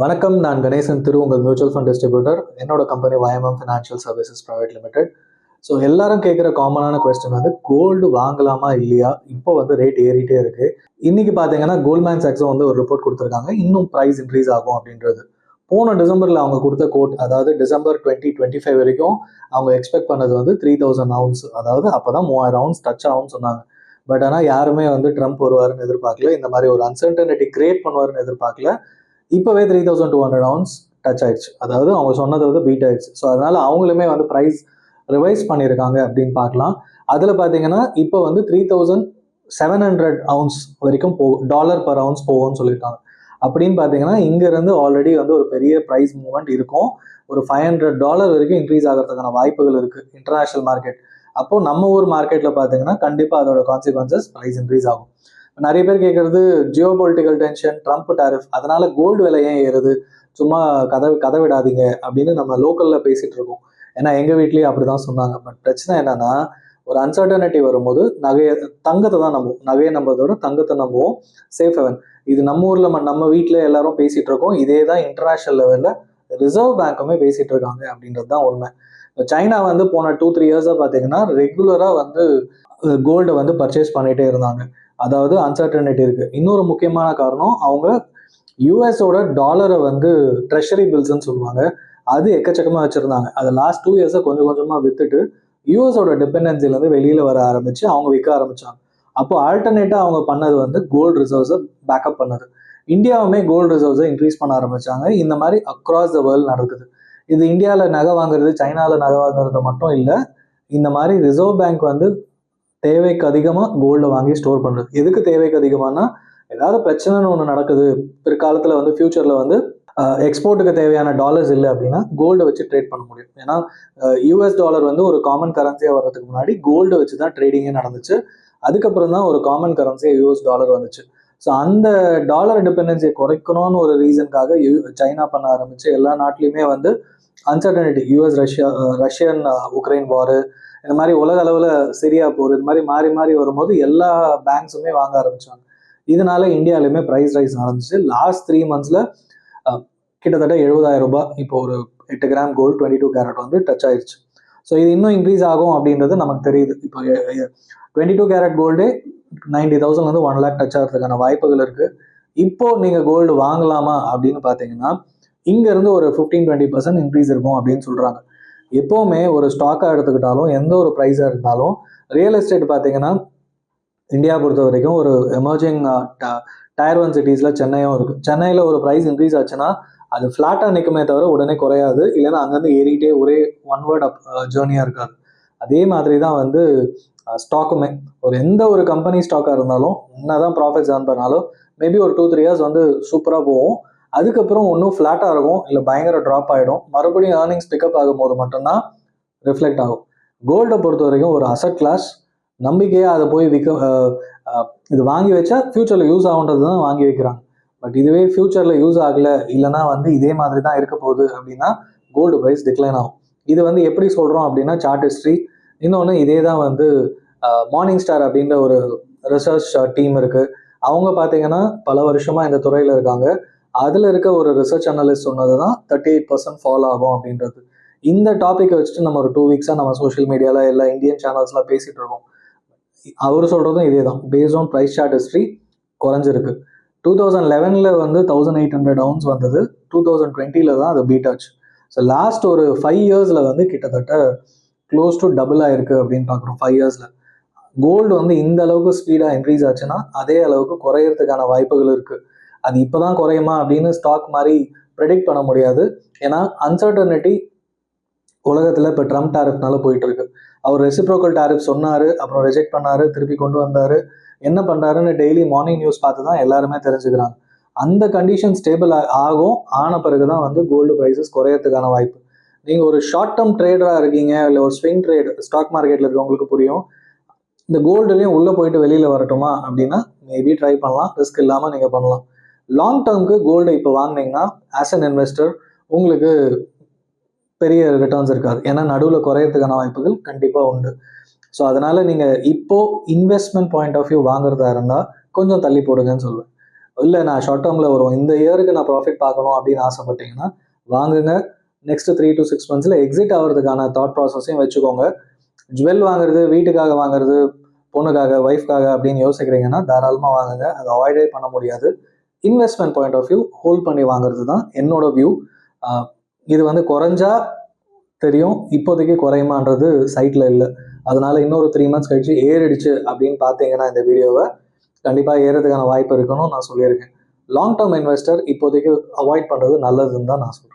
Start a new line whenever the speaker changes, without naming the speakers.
வணக்கம் நான் கணேசன் திரு உங்கள் மியூச்சுவல் ஃபண்ட் டிஸ்ட்ரிபியூட்டர் என்னோட company Vayamam financial services private limited so எல்லாரும் கேட்குற காமனான கொஸ்டின் வந்து கோல்டு வாங்கலாமா இல்லையா? இப்போ வந்து ரேட் ஏறிட்டே இருக்கு. இன்னைக்கு பார்த்தீங்கன்னா கோல்ட்மேன் சாக்ஸும் வந்து ஒரு ரிப்போர்ட் கொடுத்துருக்காங்க. இன்னும் ப்ரைஸ் இன்க்ரீஸ் ஆகும் அப்படின்றது. போன டிசம்பரில் அவங்க கொடுத்த கோட் அதாவது டிசம்பர் டுவெண்ட்டி டுவெண்ட்டி ஃபைவ் வரைக்கும் அவங்க எக்ஸ்பெக்ட் பண்ணது வந்து த்ரீ தௌசண்ட் அவுன்ஸ் அதாவது அப்போ தான் மூவாயிரம் அவுன்ஸ் டச் ஆகும்னு சொன்னாங்க. பட் ஆனால் யாருமே வந்து ட்ரம்ப் வருவாருன்னு எதிர்பார்க்கல. இந்த மாதிரி ஒரு அன்சர்டனிட்டி கிரியேட் பண்ணுவாருன்னு எதிர்பார்க்கல. இப்போவே three thousand two hundred ounce touch ஆயிடுச்சு. அதாவது அவங்க சொன்னது வந்து பீட் ஆயிடுச்சு. ஸோ அதனால அவங்களுமே வந்து ப்ரைஸ் ரிவைஸ் பண்ணியிருக்காங்க அப்படின்னு பார்க்கலாம். அதில் பார்த்தீங்கன்னா இப்போ வந்து three thousand seven hundred ounce வரைக்கும் போ டாலர் பர் அவுன்ஸ் போகும்னு சொல்லியிருக்காங்க. அப்படின்னு பார்த்தீங்கன்னா இங்கேருந்து ஆல்ரெடி வந்து ஒரு பெரிய ப்ரைஸ் மூவ்மெண்ட் இருக்கும். ஒரு ஃபைவ் ஹண்ட்ரட் டாலர் வரைக்கும் இன்க்ரீஸ் ஆகிறதுக்கான வாய்ப்புகள் இருக்குது இன்டர்நேஷ்னல் மார்க்கெட் அப்போ நம்ம ஊர் மார்க்கெட்டில் பார்த்தீங்கன்னா கண்டிப்பாக அதோட கான்சிக்வன்சஸ் ப்ரைஸ் இன்க்ரீஸ் ஆகும். நிறைய பேர் கேட்குறது geopolitical tension Trump tariff அதனால கோல்டு விலை ஏன் ஏறுது? சும்மா கதை கதை விடாதீங்க அப்படின்னு நம்ம லோக்கலில் பேசிட்டு இருக்கோம். ஏன்னா எங்கள் வீட்லேயும் அப்படி தான் சொன்னாங்க. பட் பிரச்சனை என்னன்னா ஒரு அன்சர்டனிட்டி வரும்போது நகையை தங்கத்தை தான் நம்புவோம். நகையை நம்புறதோட தங்கத்தை நம்புவோம். சேஃப் ஹெவன் இது நம்ம ஊரில் நம்ம வீட்டில் எல்லாரும் பேசிட்டு இருக்கோம். இதே தான் இன்டர்நேஷனல் லெவலில் ரிசர்வ் பேங்க்குமே பேசிட்டு இருக்காங்க அப்படின்றது தான் உண்மை. சைனா வந்து போன டூ த்ரீ இயர்ஸாக பார்த்தீங்கன்னா ரெகுலராக வந்து கோல்டை வந்து பர்ச்சேஸ் பண்ணிகிட்டே இருந்தாங்க. அதாவது அன்சர்டனிட்டி இருக்குது இன்னொரு முக்கியமான காரணம் அவங்க யூஎஸோட டாலரை வந்து ட்ரெஷரி பில்ஸ்ன்னு சொல்லுவாங்க. அது எக்கச்சக்கமாக வச்சுருந்தாங்க. அதை லாஸ்ட் டூ இயர்ஸை கொஞ்சம் கொஞ்சமாக விற்றுட்டு யூஎஸோட டிபெண்டன்சிலேருந்து வெளியில் வர ஆரம்பித்து அவங்க விற்க ஆரம்பித்தாங்க அப்போ ஆல்டர்னேட்டாக அவங்க பண்ணது வந்து கோல்டு ரிசர்வ்ஸை பேக்கப் பண்ணது. இந்தியாவுமே கோல்டு ரிசர்வ்ஸை இன்க்ரீஸ் பண்ண ஆரம்பித்தாங்க இந்த மாதிரி அக்ராஸ் த வேர்ல்டு நடக்குது. இது இந்தியாவில் நகை வாங்குறது சைனாவில் நகை வாங்குறது மட்டும் இல்லை இந்த மாதிரி ரிசர்வ் பேங்க் வந்து தேவைக்கு அதிகமாக கோல்டை வாங்கி ஸ்டோர் பண்ணுறது எதுக்கு தேவைக்கு அதிகமானா ஏதாவது பிரச்சனைன்னு ஒன்று நடக்குது பிற்காலத்தில் வந்து ஃபியூச்சரில் வந்து எக்ஸ்போர்ட்டுக்கு தேவையான டாலர்ஸ் இல்லை அப்படின்னா கோல்டை வச்சு ட்ரேட் பண்ண முடியும். ஏன்னா யூஎஸ் டாலர் வந்து ஒரு காமன் கரன்சியாக வர்றதுக்கு முன்னாடி கோல்டு வச்சு தான் ட்ரேடிங்கே நடந்துச்சு. அதுக்கப்புறம் தான் ஒரு காமன் கரன்சியாக யூஎஸ் டாலர் வந்துச்சு. ஸோ அந்த டாலர் டிபெண்டன்சியை குறைக்கணும்னு ஒரு ரீசனுக்காக யூ சைனா பண்ண ஆரம்பிச்சு எல்லா நாட்டிலையுமே வந்து uncertainty US Russia Russian Ukraine war இந்த மாதிரி உலக அளவில் சிரியா போர் இந்த மாதிரி மாறி மாறி வரும்போது எல்லா பேங்க்ஸுமே வாங்க ஆரம்பிச்சாங்க. இதனால இந்தியாவிலுமே ப்ரைஸ் ரைஸ் நடந்துச்சு. லாஸ்ட் த்ரீ மந்த்ஸில் கிட்டத்தட்ட எழுபதாயிரம் ரூபாய் இப்போ ஒரு எட்டு gram gold twenty two carat வந்து டச் ஆயிடுச்சு ஸோ இது இன்னும் இன்க்ரீஸ் ஆகும் அப்படின்றது நமக்கு தெரியுது. இப்போ டுவெண்ட்டி டூ கேரட் கோல்டே நைன்டி தௌசண்ட் வந்து ஒன் லேக் டச் ஆகிறதுக்கான வாய்ப்புகள் இருக்குது இப்போ நீங்கள் கோல்டு வாங்கலாமா அப்படின்னு பார்த்தீங்கன்னா இங்கேருந்து ஒரு ஃபிஃப்டீன் டுவெண்ட்டி பர்சன்ட் இன்க்ரீஸ் இருக்கும் அப்படின்னு சொல்கிறாங்க எப்போவுமே ஒரு ஸ்டாக்காக எடுத்துக்கிட்டாலும் எந்த ஒரு ப்ரைஸாக இருந்தாலும் ரியல் எஸ்டேட் பார்த்தீங்கன்னா இந்தியா பொறுத்த வரைக்கும் ஒரு எமர்ஜிங் டயர் ஒன் சிட்டிஸில் சென்னையும் இருக்குது சென்னையில் ஒரு ப்ரைஸ் இன்க்ரீஸ் ஆச்சுன்னா அது ஃப்ளாட்டாக நிற்குமே தவிர உடனே குறையாது. இல்லைன்னா அங்கேருந்து ஏறிக்கிட்டே ஒரே ஒன் வேர்ட் அப் ஜேர்னியாக இருக்காது. அதே மாதிரி தான் வந்து ஸ்டாக்குமே ஒரு எந்த ஒரு கம்பெனி ஸ்டாக்காக இருந்தாலும் என்ன தான் ப்ராஃபிட்ஸ் ஏர்ன் பண்ணாலும் மேபி ஒரு டூ த்ரீ இயர்ஸ் வந்து சூப்பராக போகும். அதுக்கப்புறம் ஒன்றும் ஃப்ளாட்டாக இருக்கும் இல்லை பயங்கர ட்ராப் ஆகிடும் மறுபடியும் ஏர்னிங்ஸ் பிக்கப் ஆகும் போது மட்டும்தான் ரிஃப்ளெக்ட் ஆகும். கோல்டை பொறுத்த வரைக்கும் ஒரு அசட் கிளாஸ் நம்பிக்கையாக அதை போய் விற்க இது வாங்கி வச்சா ஃப்யூச்சரில் யூஸ் ஆகுன்றது தான் வாங்கி வைக்கிறாங்க. பட் இதுவே ஃப்யூச்சரில் யூஸ் ஆகலை இல்லைனா வந்து இதே மாதிரி தான் இருக்க போகுது அப்படின்னா கோல்டு ப்ரைஸ் டிக்ளைன் ஆகும். இது வந்து எப்படி சொல்கிறோம் அப்படின்னா சார்ட் ஹிஸ்ட்ரி இன்னொன்று இதே தான் வந்து மார்னிங் ஸ்டார் அப்படின்ற ஒரு ரிசர்ச் டீம் இருக்குது அவங்க பார்த்தீங்கன்னா பல வருஷமாக இந்த துறையில் இருக்காங்க. அதில் இருக்க ஒரு ரிசர்ச் அனலிஸ்ட் சொன்னது தான் தேர்ட்டி எயிட் பர்சன்ட் ஃபாலோ ஆகும் அப்படின்றது. இந்த டாப்பிக்கை வச்சுட்டு நம்ம ஒரு டூ வீக்ஸாக நம்ம சோஷியல் மீடியாவில் எல்லா இந்தியன் சேனல்ஸ்லாம் பேசிகிட்டு இருக்கோம். அவர் சொல்கிறதும் இதே தான் base on price chart history குறைஞ்சிருக்கு டூ தௌசண்ட் லெவனில் வந்து தௌசண்ட் எயிட் ஹண்ட்ரட் அவுன்ஸ் வந்தது. டூ தௌசண்ட் டுவெண்ட்டியில் தான் அது பீட் ஆச்சு. ஸோ லாஸ்ட் ஒரு ஃபைவ் இயர்ஸில் வந்து கிட்டத்தட்ட க்ளோஸ் டு டபுள் ஆயிருக்கு அப்படின்னு பார்க்குறோம் ஃபைவ் இயர்ஸில் கோல்டு வந்து இந்த அளவுக்கு ஸ்பீடாக இன்க்ரீஸ் ஆச்சுன்னா அதே அளவுக்கு குறையறதுக்கான வாய்ப்புகள் இருக்குது அது இப்போ தான் குறையுமா அப்படின்னு ஸ்டாக் மாதிரி ப்ரெடிக்ட் பண்ண முடியாது. ஏன்னா அன்சர்டனிட்டி உலகத்தில் இப்போ ட்ரம்ப் டேரிஃப்னால போயிட்டுருக்கு அவர் ரெசிப்ரோக்கல் டேரிஃப் சொன்னார் அப்புறம் ரிஜெக்ட் பண்ணார் திருப்பி கொண்டு வந்தார். என்ன பண்ணுறாருன்னு டெய்லி மார்னிங் நியூஸ் பார்த்து தான் எல்லாருமே தெரிஞ்சுக்கிறாங்க. அந்த கண்டிஷன் ஸ்டேபிள் ஆகும். ஆன பிறகு தான் வந்து கோல்டு ப்ரைஸஸ் குறையறதுக்கான வாய்ப்பு. நீங்கள் ஒரு ஷார்ட் டேர்ம் ட்ரேடராக இருக்கீங்க இல்லை ஒரு ஸ்விங் ட்ரேட் ஸ்டாக் மார்க்கெட்டில் இருக்கவங்களுக்கு புரியும். இந்த கோல்டுலேயும் உள்ளே போயிட்டு வெளியில் வரட்டுமா அப்படின்னா மேபி ட்ரை பண்ணலாம். ரிஸ்க் இல்லாமல் நீங்கள் பண்ணலாம். லாங் டேர்முக்கு கோல்டு இப்போ வாங்கினீங்கன்னா ஆஸ் அன் இன்வெஸ்டர் உங்களுக்கு பெரிய ரிட்டர்ன்ஸ் இருக்காது. ஏன்னா நடுவில் குறையிறதுக்கான வாய்ப்புகள் கண்டிப்பாக உண்டு. ஸோ அதனால் நீங்கள் இப்போது இன்வெஸ்ட்மெண்ட் பாயிண்ட் ஆஃப் வியூ வாங்குறதா இருந்தால் கொஞ்சம் தள்ளி போடுங்கன்னு சொல்லுவேன். இல்லை நான் ஷார்ட் டேர்மில் வரும் இந்த இயருக்கு நான் ப்ராஃபிட் பார்க்கணும் அப்படின்னு ஆசைப்பட்டீங்கன்னா வாங்குங்க. நெக்ஸ்ட் த்ரீ டு சிக்ஸ் மந்த்ஸில் எக்ஸிட் ஆகிறதுக்கான தாட் ப்ராசஸையும் வச்சுக்கோங்க. ஜுவல் வாங்குறது வீட்டுக்காக வாங்குறது பொண்ணுக்காக ஒய்ஃப்காக அப்படின்னு யோசிக்கிறீங்கன்னா தாராளமாக வாங்குங்க. அதை அவாய்டே பண்ண முடியாது. Investment point of view hold பண்ணி வாங்குறது தான் என்னோட வியூ இது வந்து குறைஞ்சா தெரியும் இப்போதைக்கு குறையுமான்றது சைட்டில் இல்லை. அதனால இன்னொரு த்ரீ மந்த்ஸ் கழிச்சு ஏறிடுச்சு அப்படின்னு பார்த்தீங்கன்னா இந்த வீடியோவை கண்டிப்பாக ஏறதுக்கான வாய்ப்பு இருக்கணும் நான் சொல்லியிருக்கேன். லாங் டேர்ம் இன்வெஸ்டர் இப்போதைக்கு அவாய்ட் பண்ணுறது நல்லதுன்னு தான் நான் சொல்கிறேன்